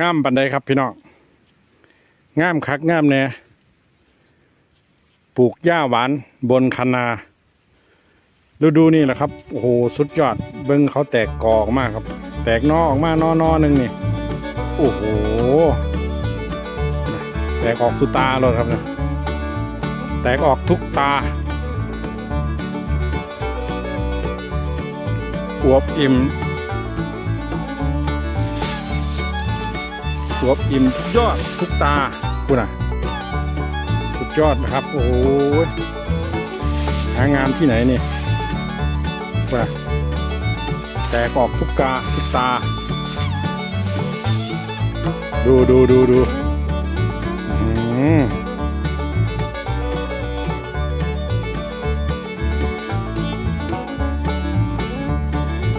งามปันใดครับพี่น้องงามคักงามแน่ปลูกหญ้าหวานบนคันนาดูดูนี่แหละครับโอ้โหสุดยอดเบิ้งเขาแตกกอออกมากครับ แตกนอออกมานอนอหนึ่งนี่โอ้โหแตกออกสุดตาเลยครับนี่ยแตกออกทุกตาอวบอิ่ม วบอิ่มทุกยอดทุกตาคุณอะสุดยอดนะครับ โอ้โหหางานที่ไหนนี่คุณอะแตกออกทุกกาทุกตา ดูดูดูดูอืม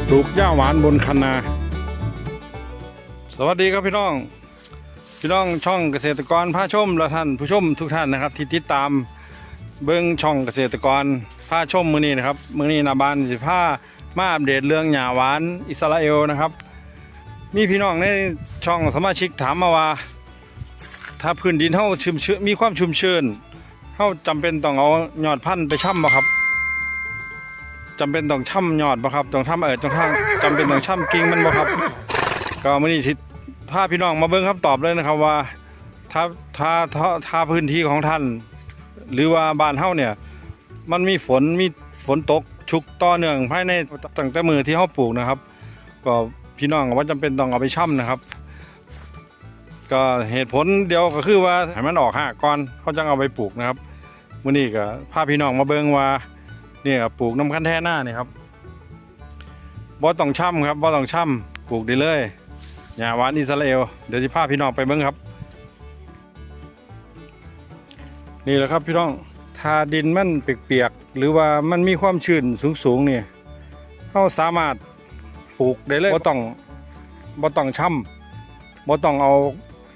ปลูกหญ้าหวานบนคันนา สวัสดีครับพี่น้อง พี่น้องช่องเกษตรกรพาชมและท่านผู้ชมทุกท่านนะครับ ที่ติดตามเบิ้องช่องเกษตรกรพาชมมือนี้นะครับมือนี้นาบานสิผ้ามาอัปเดตเรื่องหญ้าหวานอิสราเอลนะครับ มีพี่น้องในช่องสมาชิกถามมาว่า ถ้าพื้นดินเท่าชุ่มชื้นมีความชุ่มชื้นเท่าจำเป็นต้องเอายอดพันธุ์ไปช่ำบ่ครับจำเป็นต้องช่ำยอดบ่ครับต้องทำเออต้องทำจำเป็นต้องช่ำกิ่งมันบ่ครับ ก็มื่อนี้สิ ถ้าพี่น้องมาเบิ่งคำตอบเลยนะครับว่าถ้าถ้าถ้าถ้าพื้นที่ของท่าน หรือว่าบ้านเฮาเนี่ย มันมีฝนมีฝนตกชุกต่อเนื่องภายในตั้งแต่มือที่เฮาปลูกนะครับ ก็พี่น้องก็ว่าจำเป็นต้องเอาไปช่ำนะครับ ก็เหตุผลเดียวก็คือว่าให้มันออกหากก่อนเขาจังเอาไปปลูกนะครับมื่อนี้ก็พาพี่น้องมาเบิ่งว่าเนี่ยปลูกน้ำคันแท่หน้านี่ครับบ่ต้องช่ำครับบ่ต้องช่ำปลูกได้เลย หญ้าวานอิสราเอลเดี๋ยวจะพาพี่น้องไปเบิ่งครับ นี่แหละครับพี่น้องถ้าดินมันเปียกๆหรือว่ามันมีความชื้นสูงๆนี่เราสามารถปลูกได้เลยบ่ต้องบ่ต้องช่ำบ่ต้องเอา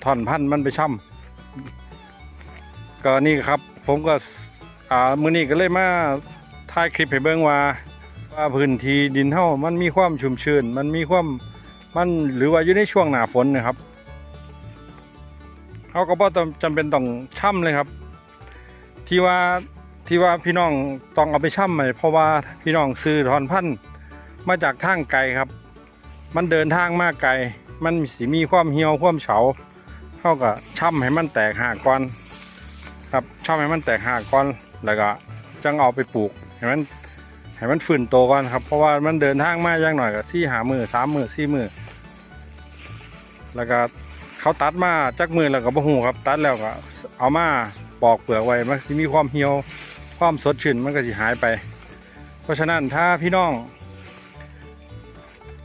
ท่อนพันธุ์มันไปช่ำก็นี่ครับผมก็อ่ามือนี้ก็เลยมาถ่ายคลิปให้เบิ่งว่าว่าพื้นที่ดินเฮามันมีความชุ่มชื้นมันมีความ มันหรือว่าอยู่ในช่วงหนาฝนนะครับเขาก็บ่ต้องจำเป็นต้องช่ำเลยครับ ที่ว่าที่ว่าพี่น้องต้องเอาไปช่ำใหม่เพราะว่าพี่น้องซื้อถอนพันธุ์มาจากทางไกลครับ มันเดินทางมากไกล มันสิมีความเหี่ยวความเฉาเขาก็ช่ำให้มันแตกหากก่อนครับช่ำให้มันแตกหากก่อนแล้วก็จังเอาไปปลูกให้มัน ให้มันฟื้นโตก่อนครับ เพราะว่ามันเดินทางมาอย่างหน่อยก็สี่หามือสามมือสี่มือแล้วก็เขาตัดมาจากมือแล้วก็บ่หูครับ ตัดแล้วก็เอามาปอกเปลือกไว้มันสิมีความเหี่ยวความสดชื่นมันก็สิหายไป เพราะฉะนั้นถ้าพี่น้อง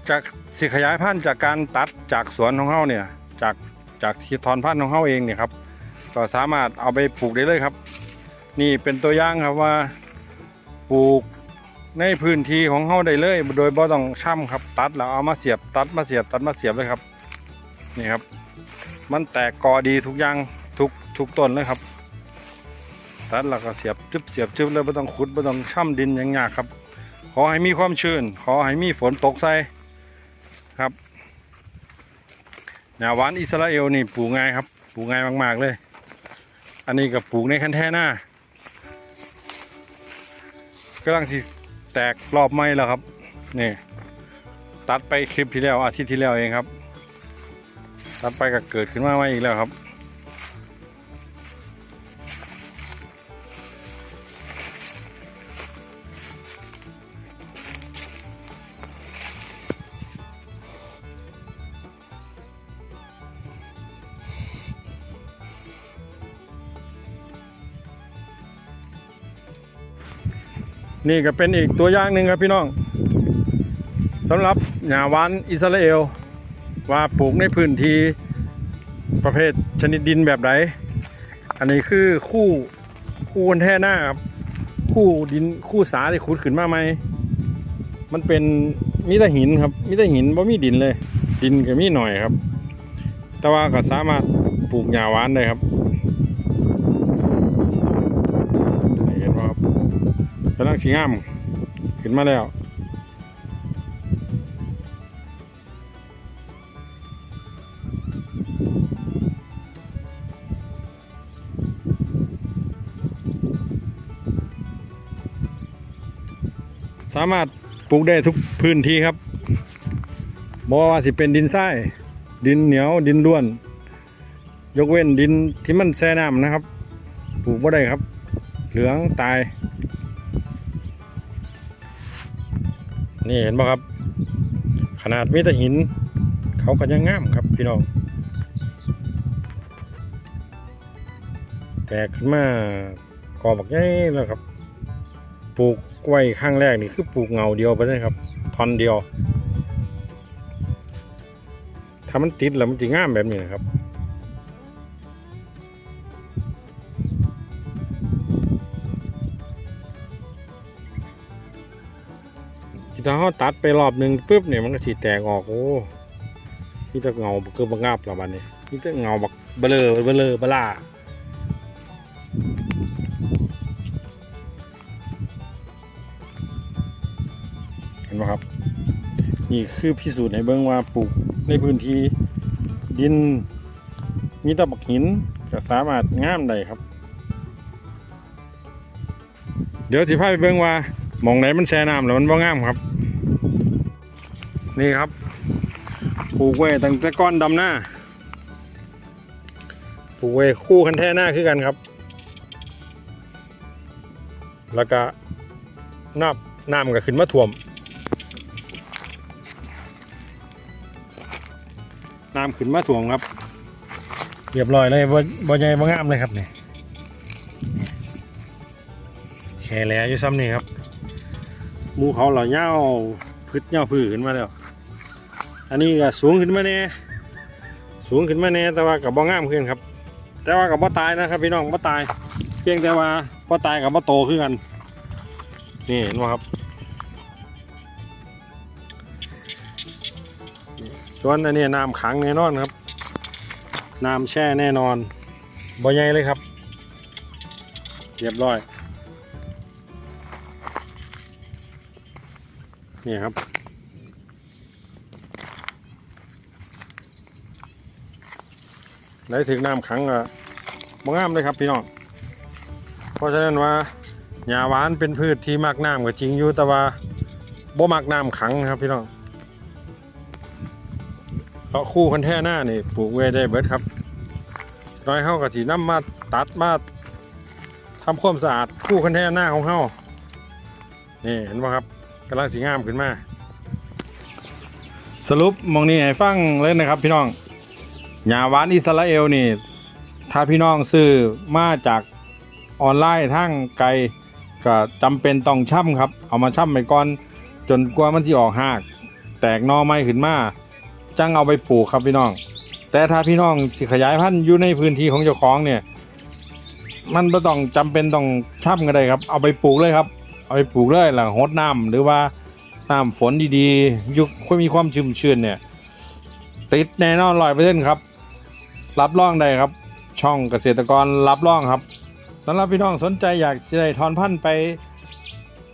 จากสิขยายพันธุ์จากการตัดจากสวนของเขาเนี่ยจากจากที่ถอนพันธุ์ของเขาเองเนี่ยครับก็สามารถเอาไปปลูกได้เลยครับ นี่เป็นตัวอย่างครับว่าปลูก ในพื้นที่ของเขาได้เลย โดยบ่ต้องช่ำครับ ตัดแล้วเอามาเสียบตัดมาเสียบตัดมาเสียบเลยครับ นี่ครับ มันแตกกอดีทุกอย่างทุกทุกต้นเลยครับ ตัดแล้วก็เสียบจึบเสียบจึบเลยไม่ต้องขุดไม่ต้องช่ำดินอย่างยากครับ ขอให้มีความชื้น ขอให้มีฝนตกใส่ครับหญ้าหวานอิสราเอลนี่ปลูกง่ายครับ ปลูกง่ายมากๆเลย อันนี้ก็ปลูกในคันแท่หน้ากำลังสิ แตกรอบไม้แล้วครับนี่ตัดไปคลิปที่แล้วอาทิตย์ที่แล้วเองครับ ตัดไปก็เกิดขึ้นมาใหม่อีกแล้วครับ นี่ก็เป็นอีกตัวอย่างหนึ่งครับพี่น้องสำหรับหญ้าหวานอิสราเอล ว่าปลูกในพื้นที่ประเภทชนิดดินแบบไหนอันนี้คือคู่คู่กันแท่หน้าครับคู่ดินคู่สาที่ขุดขึ้นมาไหมมันเป็นมีแต่หินครับมีแต่หินบ่มีดินเลย ดินก็มีหน่อยครับ แต่ว่าก็สามารถปลูกหญ้าหวานได้ครับ ลังสีงาม ขึ้นมาแล้ว สามารถปลูกได้ทุกพื้นที่ครับบอกว่าสิเป็นดินทราย ดินเหนียว ดินร่วน ยกเว้นดินที่มันแซ่น้ำนะครับ ปลูกไม่ได้ครับ เหลืองตาย นี่เห็นป่ะครับ ขนาดมีแต่หิน เขาก็ยังงามครับพี่น้อง แตกขึ้นมากอบักใหญ่แล้วครับ ปลูกกล้วยข้างแรกนี่คือปลูกเงาเดียวไปเลยครับท่อนเดียว ถ้ามันติดแล้วมันจะงามแบบนี้นะครับ ถ้าเขาตัดไปรอบหนึ่งปุ๊บเนี่ยมันก็สีแตกออกโอ้นี่จะเงาเกือบงับแล้วบัดนี้นี่จะเงาบักเบลอเบลอเบล่าเห็นไหมครับ นี่คือพิสูจน์ให้เบิ่งว่าปลูกในพื้นที่ดินมีตะบักหินก็สามารถงามได้ครับ เดี๋ยวสิพาไปเบิ่งว่าหมองไหนมันแช่น้ำแล้วมันบ่งามครับ นี่ครับปลูกไว้ตั้งแต่ก้อนดำหน้าปลูกไว้คู่คันแท่หน้าคือกันครับ แล้วก็น้ำน้ำก็ขึ้นมาท่วมน้ำขึ้นมาถ่วงครับเรียบร้อยเลยบ่บ่ใหญ่บ่งามเลยครับนี่แค่แหลอยู่ซ้ำนี่ครับมูเขาเหล่าเง่าพืชเง่าพืชขึ้นมาแล้ว อันนี้ก็สูงขึ้นมาแน่สูงขึ้นมาแน่แต่ว่ากับบ่งามขึ้นครับ แต่ว่ากับบ่ตายนะครับ พี่น้องบ่ตาย เพียงแต่ว่าบ่ตายกับบ่โตขึ้นกัน นี่เห็นไหมครับส่วนอันนี้น้ำขังแน่นอนครับน้ำแช่แน่นอนบ่ใหญ่เลยครับเรียบร้อยนี่ครับ ได้ถึงน้ำขังอะบ่งามเลยครับพี่น้องเพราะฉะนั้นว่าหญ้าหวานเป็นพืชที่มักน้ำก็จริงอยู่แต่ว่าบ่มักน้ำขังนะครับพี่น้องเพราะคู่คันแท่หน้านี่ปลูกไว้ได้เบิดครับน้อยเฮาก็สินำมาตัดมาทำความสะอาดคู่คันแท่หน้าของเฮานี่เห็นบ่ครับกำลังสีงามขึ้นมา สรุปมองนี่ให้ฟังเลยนะครับพี่น้อง หญ้าหวานอิสราเอลนี่ ถ้าพี่น้องซื้อมาจากออนไลน์ทางไกลก็จำเป็นต้องช่ำครับ เอามาช่ำไปก่อนจนกว่ามันจะออกหาก แตกนอไม้ขึ้นมาจังเอาไปปลูกครับพี่น้อง แต่ถ้าพี่น้องสิขยายพันธุ์อยู่ในพื้นที่ของเจ้าของเนี่ย มันไม่ต้องจำเป็นต้องช่ำกันเลยครับ เอาไปปลูกเลยครับ เอาไปปลูกเลยหลังหดน้ำหรือว่าน้ำฝนดีๆยุคค่อยมีความชุ่มชื้นเนี่ย ติดแน่นอนร้อยเปอร์เซ็นต์ครับ รับรองได้ครับ ช่องเกษตรกรรับรองครับสำหรับพี่น้องสนใจอยากจะได้ถอนพันธุ์ไป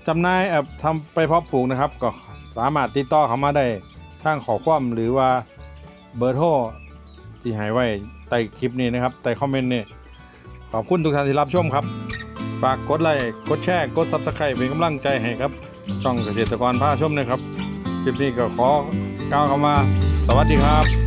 จำหน่ายเอ่อทำไปเพาะปลูกนะครับ ก็สามารถติดต่อเข้ามาได้ทางขอความหรือว่าเบอร์โทรที่ให้ไว้ใต้คลิปนี้นะครับใต้คอมเมนต์นี่ขอบคุณทุกท่านที่รับชมครับ ฝากกดไลค์กดแชร์กด Subscribe เป็นกำลังใจให้ครับ ช่องเกษตรกรพาชมนะครับคลิปนี้ก็ขอกล่าวคำว่าสวัสดีครับ